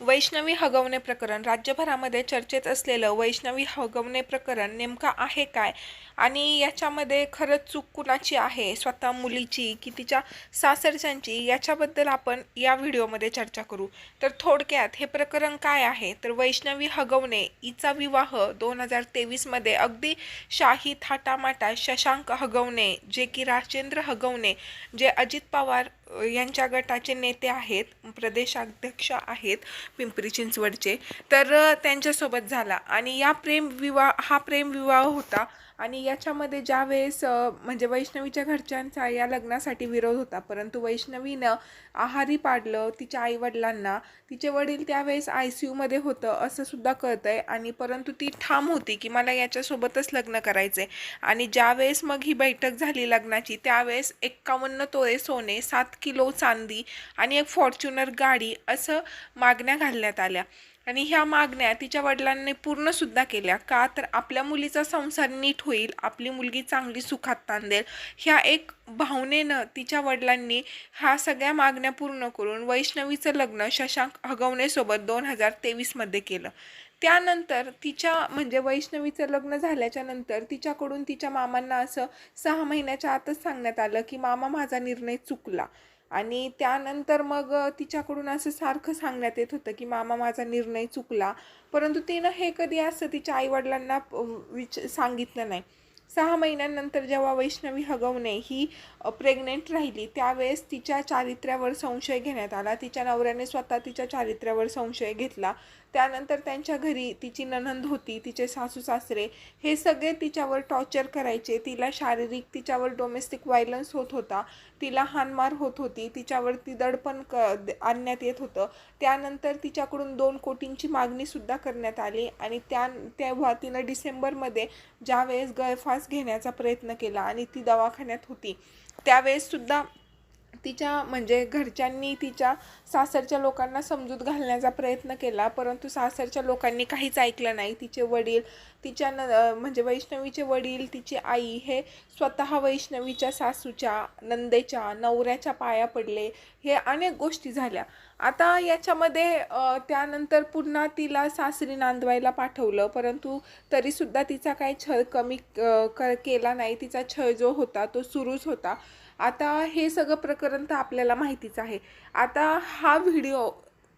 वैष्णवी हगवणे प्रकरण. राज्यभरामध्ये चर्चेत असलेलं वैष्णवी हगवणे प्रकरण नेमकं आहे काय? आणि याच्यामध्ये खरंच चूक कुणाची आहे? स्वतः मुलीची की तिच्या सासरच्यांची? याच्याबद्दल आपण या व्हिडिओमध्ये चर्चा करू. तर थोडक्यात हे प्रकरण काय आहे? तर वैष्णवी हगवणे हिचा विवाह दोन हजार तेवीसमध्ये अगदी शाही थाटामाटा शशांक हगवणे जे की राजेंद्र हगवणे जे अजित पवार यांच्या गटाचे नेते आहेत प्रदेशाध्यक्ष आहेत पिंपरी चिंचवडचे. तर त्यांच्यासोबत झाला. आणि या प्रेम विवाह हा प्रेम विवाह होता. आणि याच्यामध्ये ज्या वेळेस म्हणजे वैष्णवीच्या घरच्यांचा या लग्नासाठी विरोध होता. परंतु वैष्णवीनं आहारी पाडलं तिच्या आईवडिलांना. तिचे वडील त्यावेळेस आय सी यूमध्ये होतं असं सुद्धा कळतं आहे आणि परंतु ती ठाम होती की मला याच्यासोबतच लग्न करायचं आहे आणि ज्यावेळेस मग ही बैठक झाली लग्नाची त्यावेळेस एक्कावन्न तोळे सोने सात किलो चांदी आणि एक फॉर्च्युनर गाडी असं मागण्या घालण्यात आल्या. आणि ह्या मागण्या तिच्या वडिलांनी पूर्णसुद्धा केल्या. का? तर आपल्या मुलीचा संसार नीट होईल आपली मुलगी चांगली सुखात तांदेल ह्या एक भावनेनं तिच्या वडिलांनी ह्या सगळ्या मागण्या पूर्ण करून वैष्णवीचं लग्न शशांक हगवणेसोबत दोन हजार तेवीसमध्ये केलं. त्यानंतर तिच्या म्हणजे वैष्णवीचं लग्न झाल्याच्यानंतर तिच्याकडून तिच्या मामांना असं सहा महिन्याच्या आतच सांगण्यात आलं की मामा माझा निर्णय चुकला. आणि त्यानंतर मग तिच्याकडून असं सारखं सांगण्यात येत होतं की मामा माझा निर्णय चुकला. परंतु तिनं हे कधी असं तिच्या आईवडिलांना विच सांगितलं नाही. सहा महिन्यांनंतर जेव्हा वैष्णवी हगवणे ही प्रेग्नेंट राहिली त्यावेळेस तिच्या चारित्र्यावर संशय घेण्यात आला. तिच्या नवऱ्याने स्वतः तिच्या चारित्र्यावर संशय घेतला. त्यानंतर त्यांच्या घरी तिची ननंद होती तिचे सासू सासरे. हे सगळे तिच्यावर टॉर्चर करायचे. तिला शारीरिक तिच्यावर डोमेस्टिक व्हायलन्स होत होता. तिला हानमार होत होती. तिच्यावरती दडपण क आणण्यात येत होतं. त्यानंतर तिच्याकडून दोन कोटींची मागणीसुद्धा करण्यात आली आणि त्या तेव्हा तिनं डिसेंबरमध्ये ज्यावेळेस गळफास घेण्याचा प्रयत्न केला आणि ती दवाखान्यात होती त्यावेळेससुद्धा तिच्या म्हणजे घरच्यांनी तिच्या सासरच्या लोकांना समजूत घालण्याचा प्रयत्न केला परंतु सासरच्या लोकांनी काहीच ऐकलं नाही. तिचे वडील तिच्या न म्हणजे वैष्णवीचे वडील तिची आई हे स्वतः वैष्णवीच्या सासूच्या नंदेच्या नवऱ्याच्या पाया पडले. हे अनेक गोष्टी झाल्या. आता याच्यामध्ये त्यानंतर पुन्हा तिला सासरी नांदवायला पाठवलं परंतु तरीसुद्धा तिचा काही छळ कमी क केला नाही. तिचा छळ जो होता तो सुरूच होता. आता हे सगळं प्रकरण तर आपल्याला माहितीच आहे. आता हा व्हिडिओ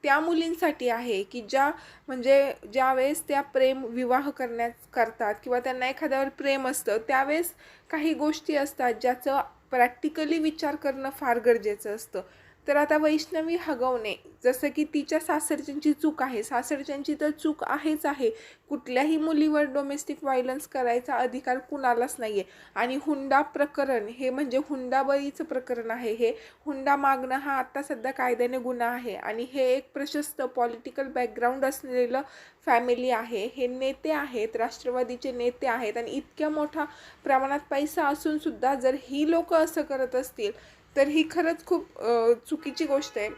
त्या मुलींसाठी आहे की ज्या म्हणजे ज्यावेळेस त्या प्रेम विवाह करण्यास करतात किंवा त्यांना एखाद्यावर प्रेम असतं त्यावेळेस काही गोष्टी असतात ज्याचं प्रॅक्टिकली विचार करणं फार गरजेचं असतं. तर आता वैष्णवी हगवणे जसं की तिच्या सासरच्यांची चूक आहे. सासरच्यांची तर चूक आहेच आहे. कुठल्याही मुलीवर डोमेस्टिक व्हायलन्स करायचा अधिकार कुणालाच नाही आहे आणि हुंडा प्रकरण हे म्हणजे हुंडाबळीचं प्रकरण आहे हे. हुंडा मागणं हा आत्ता सध्या कायद्याने गुन्हा आहे. आणि हे एक प्रशस्त पॉलिटिकल बॅकग्राऊंड असलेलं फॅमिली आहे. हे नेते आहेत राष्ट्रवादीचे नेते आहेत. आणि इतक्या मोठ्या प्रमाणात पैसा असूनसुद्धा जर ही लोक असं करत असतील तर ही खरंच खूप चुकीची गोष्ट आहे.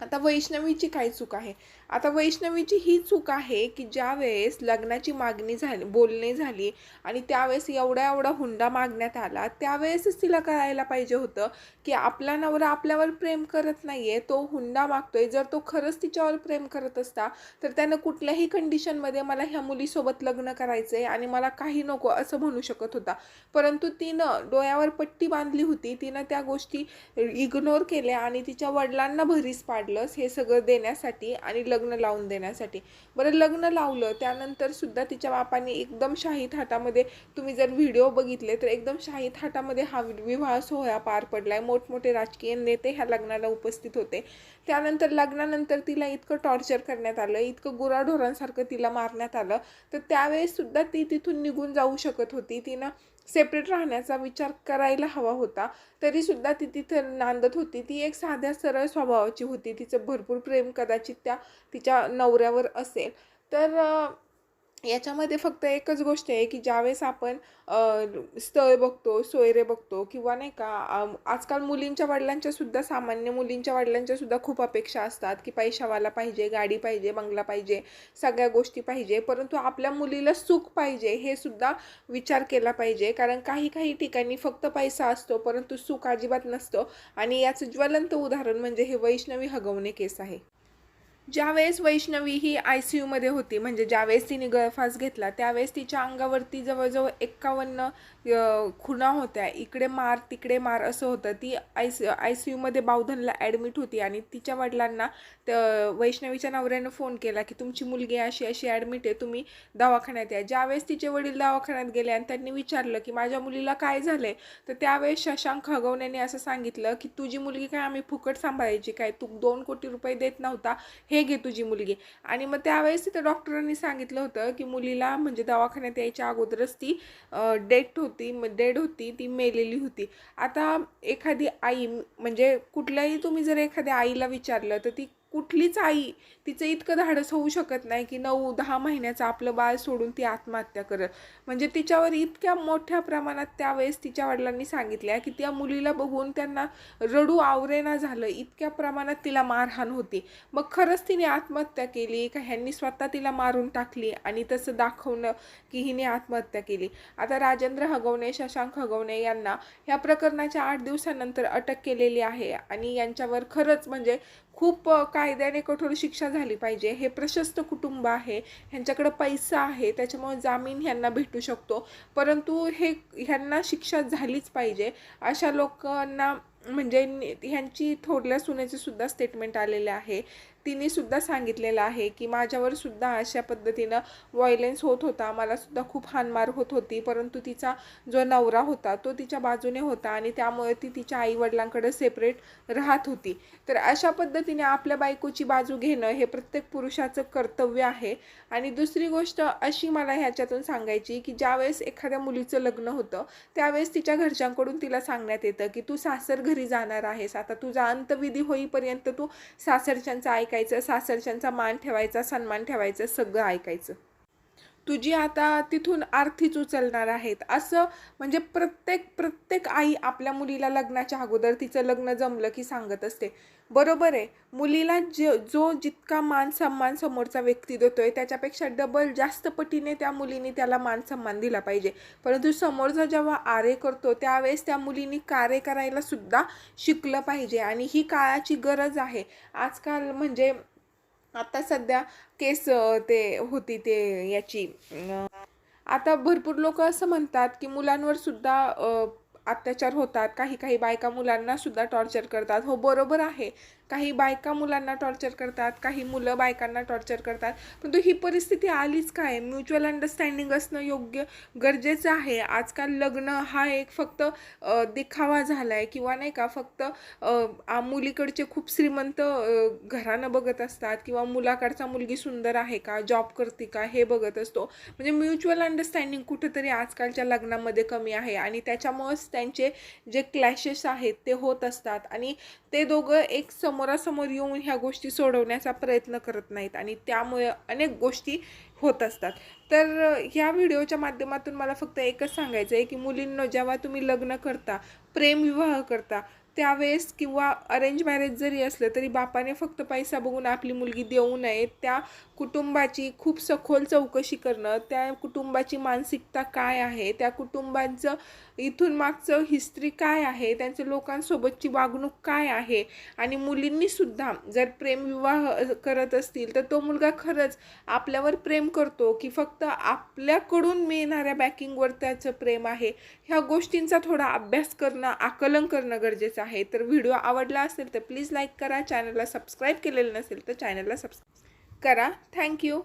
आता वैष्णवीची काय चूक आहे? आता वैष्णवीची ही चूक आहे की ज्या वेळेस लग्नाची मागणी झाली बोलणी झाली आणि त्यावेळेस एवढा एवढा हुंडा मागण्यात आला त्यावेळेसच तिला करायला पाहिजे होतं की आपला नवरा आपल्यावर प्रेम करत नाही आहे तो हुंडा मागतोय. जर तो खरंच तिच्यावर प्रेम करत असता तर त्यानं कुठल्याही कंडिशनमध्ये मला ह्या मुलीसोबत लग्न करायचं आहे आणि मला काही नको असं म्हणू शकत होता. परंतु तिनं डोळ्यावर पट्टी बांधली होती तिनं त्या गोष्टी इग्नोर केल्या आणि तिच्या वडिलांना भरीस पाडलंस हे सगळं देण्यासाठी आणि लग्न लग्न लावून देण्यासाठी. बरं लग्न लावलं त्यानंतर सुद्धा तिच्या बापाने एकदम शाही थाटामध्ये तुम्ही जर व्हिडिओ बघितले तर एकदम शाही थाटामध्ये हा विवाह सोहळा पार पडलाय. मोठमोठे राजकीय नेते ह्या लग्नाला उपस्थित होते. त्यानंतर लग्नानंतर तिला इतकं टॉर्चर करण्यात आलं इतकं गुराढोरांसारखं तिला मारण्यात आलं. तर त्यावेळेस सुद्धा ती तिथून निघून जाऊ शकत होती. तिनं सेपरेट राहण्याचा विचार करायला हवा होता. तरीसुद्धा ती तिथं नांदत होती. ती एक साध्या सरळ स्वभावाची होती. तिचं भरपूर प्रेम कदाचित त्या तिच्या नवऱ्यावर असेल. तर याच्यामध्ये फक्त एकच गोष्ट आहे की ज्यावेळेस आपण स्थळ बघतो सोयरे बघतो किंवा नाही का आजकाल मुलींच्या वडिलांच्या सुद्धा सामान्य मुलींच्या वडिलांच्या सुद्धा खूप अपेक्षा असतात की पैशावाला पाहिजे गाडी पाहिजे बंगला पाहिजे सगळ्या गोष्टी पाहिजे. परंतु आपल्या मुलीला सुख पाहिजे हे सुद्धा विचार केला पाहिजे. कारण काही काही ठिकाणी फक्त पैसा असतो परंतु सुख अजिबात नसतो. आणि याचं ज्वलंत उदाहरण म्हणजे हे वैष्णवी हगवणे केस आहे. ज्यावेळेस वैष्णवी ही आय सी यूमध्ये होती म्हणजे ज्यावेळेस तिने गळफास घेतला त्यावेळेस तिच्या अंगावरती जवळजवळ एक्कावन्न खुणा होत्या. इकडे मार तिकडे मार असं होतं. ती आय सी आय सी यूमध्ये बावधनला ॲडमिट होती आणि तिच्या वडिलांना त्या वैष्णवीच्या नवऱ्यानं फोन केला की तुमची मुलगी अशी अशी ॲडमिट आहे तुम्ही दवाखान्यात या. ज्यावेळेस तिचे वडील दवाखान्यात गेले आणि त्यांनी विचारलं की माझ्या मुलीला काय झालं आहे तर त्यावेळेस शशांक खगवण्याने असं सांगितलं की तुझी मुलगी काय आम्ही फुकट सांभाळायची? काय तू दोन कोटी रुपये देत नव्हता? हे घे तुझी मुलगी. आणि मग त्यावेळेस तिथं डॉक्टरांनी सांगितलं होतं की मुलीला म्हणजे दवाखान्यात यायच्या अगोदरच ती डेट होती डेड होती ती मेलेली होती. आता एखादी आई म्हणजे कुठल्याही तुम्ही जर एखाद्या आईला विचारलं तर ती कुठलीच आई तिचं इतकं धाडस होऊ शकत नाही की नऊ दहा महिन्याचं आपलं बाळ सोडून ती आत्महत्या करत म्हणजे तिच्यावर इतक्या मोठ्या प्रमाणात त्यावेळेस तिच्या वडिलांनी सांगितल्या की त्या मुलीला बघून त्यांना रडू आवरेना झालं. इतक्या प्रमाणात तिला मारहाण होती. मग खरंच तिने आत्महत्या केली का? ह्यांनी स्वतः तिला मारून टाकली आणि तसं दाखवणं की हिने आत्महत्या केली. आता राजेंद्र हगवणे शशांक हगवणे यांना ह्या प्रकरणाच्या आठ दिवसानंतर अटक केलेली आहे आणि यांच्यावर खरंच म्हणजे खूप कायद्याने कठोर शिक्षा झाली पाहिजे. हे प्रशस्त कुटुंब आहे. ह्यांच्याकडं पैसा आहे. त्याच्यामुळे जामीन ह्यांना भेटू शकतो. परंतु हे ह्यांना शिक्षा झालीच पाहिजे. अशा लोकांना म्हणजे ह्यांची थोरल्या सुनेचे सुद्धा स्टेटमेंट आलेले आहे. तिने सुद्धा सांगितलेलं आहे की माझ्यावर सुद्धा अशा पद्धतीनं व्हायलेन्स होत होता. मला सुद्धा खूप हानमार होत होती. परंतु तिचा जो नवरा होता तो तिच्या बाजूने होता आणि त्यामुळे ती तिच्या आईवडिलांकडे सेपरेट राहत होती. तर अशा पद्धतीने आपल्या बायकोची बाजू घेणं हे प्रत्येक पुरुषाचं कर्तव्य आहे. आणि दुसरी गोष्ट अशी मला ह्याच्यातून सांगायची की ज्यावेळेस एखाद्या मुलीचं लग्न होतं त्यावेळेस तिच्या घरच्यांकडून तिला सांगण्यात येतं की तू सासर घरी जाणार आहेस. आता तुझा अंतविधी होईपर्यंत तू सासरच्यांचं ऐकायचं सासरच्यांचा मान ठेवायचा सन्मान ठेवायचं सगळं ऐकायचं. तुझी आता तिथून आरतीच उचलणार आहेत. असं म्हणजे प्रत्येक प्रत्येक आई आपल्या मुलीला लग्नाच्या अगोदर तिचं लग्न जमलं की सांगत असते. बरोबर आहे. मुलीला ज जो जितका मान सन्मान समोरचा व्यक्ती देतो आहे त्याच्यापेक्षा डबल जास्त पटीने त्या मुलीने त्याला मान सन्मान दिला पाहिजे. परंतु समोरचा जेव्हा आरे करतो त्यावेळेस त्या मुलीने कार्य करायला सुद्धा शिकलं पाहिजे. आणि ही काळाची गरज आहे. आजकाल म्हणजे आता सध्या केस ते होती ते याची. आता भरपूर लोक असं म्हणतात की मुलांवर सुद्धा अत्याचार होतात. काही काही बायका मुलांना सुद्धा टॉर्चर करतात. हो बरोबर आहे. काही बायका मुलांना टॉर्चर करतात. काही मुलं बायकांना टॉर्चर करतात. परंतु ही परिस्थिती आलीच काय? म्युच्युअल अंडरस्टँडिंग असणं योग्य गरजेचं आहे. आजकाल लग्न हा एक फक्त देखावा दिखावा झाला आहे किंवा नाही का? फक्त मुलीकडचे खूप श्रीमंत घरानं बघत असतात किंवा मुलाकडचा मुलगी सुंदर आहे का? जॉब करते का? हे बघत असतो. म्हणजे म्युच्युअल अंडरस्टँडिंग कुठंतरी आजकालच्या लग्नामध्ये कमी आहे आणि त्याच्यामुळंच त्यांचे जे क्लॅशेस आहेत ते होत असतात. आणि ते दोघं एक समोरासमोर येऊन ह्या गोष्टी सोडवण्याचा प्रयत्न करत नाहीत. आणि त्यामुळे अनेक गोष्टी होत असतात. तर ह्या व्हिडिओच्या माध्यमातून मला फक्त एकच सांगायचं आहे की मुलींनो जेव्हा तुम्ही लग्न करता प्रेमविवाह करता त्यावेळेस किंवा अरेंज मॅरेज जरी असलं तरी बापाने फक्त पैसा बघून आपली मुलगी देऊ नये. त्या कुटुंबाची खूप सखोल चौकशी करणं त्या कुटुंबाची मानसिकता काय आहे त्या कुटुंबांचं इथून मागचं हिस्ट्री काय आहे त्यांच्या लोकांसोबतची वागणूक काय आहे आणि मुलींनीसुद्धा जर प्रेमविवाह करत असतील तर तो मुलगा खरंच आपल्यावर प्रेम करतो की फक्त आपल्याकडून मिळणाऱ्या बॅकिंगवर त्याचं प्रेम आहे. ह्या गोष्टींचा थोडा अभ्यास करणं आकलन करणं गरजेचं आहे तर व्हिडिओ आवडला असेल तर प्लीज लाईक करा. चॅनलला सबस्क्राईब केलेलं नसेल तर चॅनलला सबस्क्राईब करा. थँक्यू